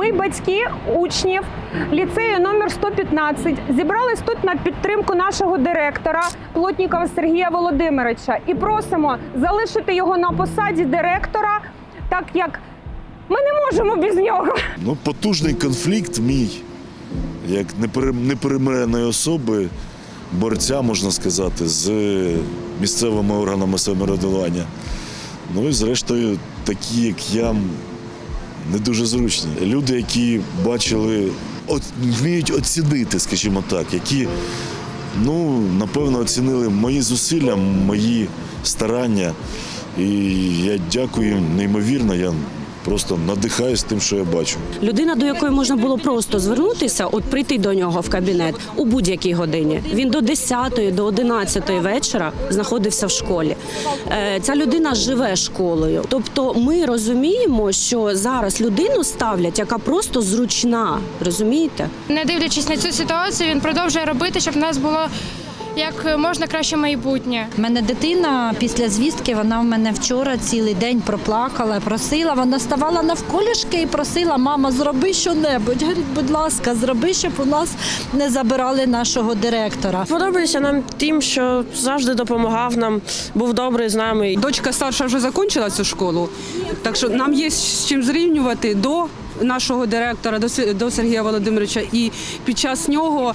Ми, батьки учнів ліцею номер 115, зібрались тут на підтримку нашого директора Плотнікова Сергія Володимировича і просимо залишити його на посаді директора, так як ми не можемо без нього. Ну, потужний конфлікт мій, як непере- неперемиреної особи, борця, можна сказати, з місцевими органами самоврядування. Ну і зрештою, такі, як я, не дуже зручні. Люди, які бачили, от, вміють оцінити, скажімо так, які, ну, напевно, оцінили мої зусилля, мої старання. І я дякую їм неймовірно. Я просто надихаюсь тим, що я бачу. Людина, до якої можна було просто звернутися, от прийти до нього в кабінет у будь-якій годині. Він до 10 до 11 вечора знаходився в школі. Е, Ця людина живе школою. Тобто, ми розуміємо, що зараз людину ставлять, яка просто зручна. Розумієте? Не дивлячись на цю ситуацію, він продовжує робити, щоб в нас було як можна краще майбутнє. У мене дитина після звістки, вона в мене вчора цілий день проплакала, просила, вона ставала навколішки і просила, мама, зроби що-небудь. Говорить, будь ласка, зроби, щоб у нас не забирали нашого директора. Подобається нам тим, що завжди допомагав нам, був добрий з нами. Дочка старша вже закінчила цю школу, так що нам є з чим зрівнювати до нашого директора, до Сергія Володимировича, і під час нього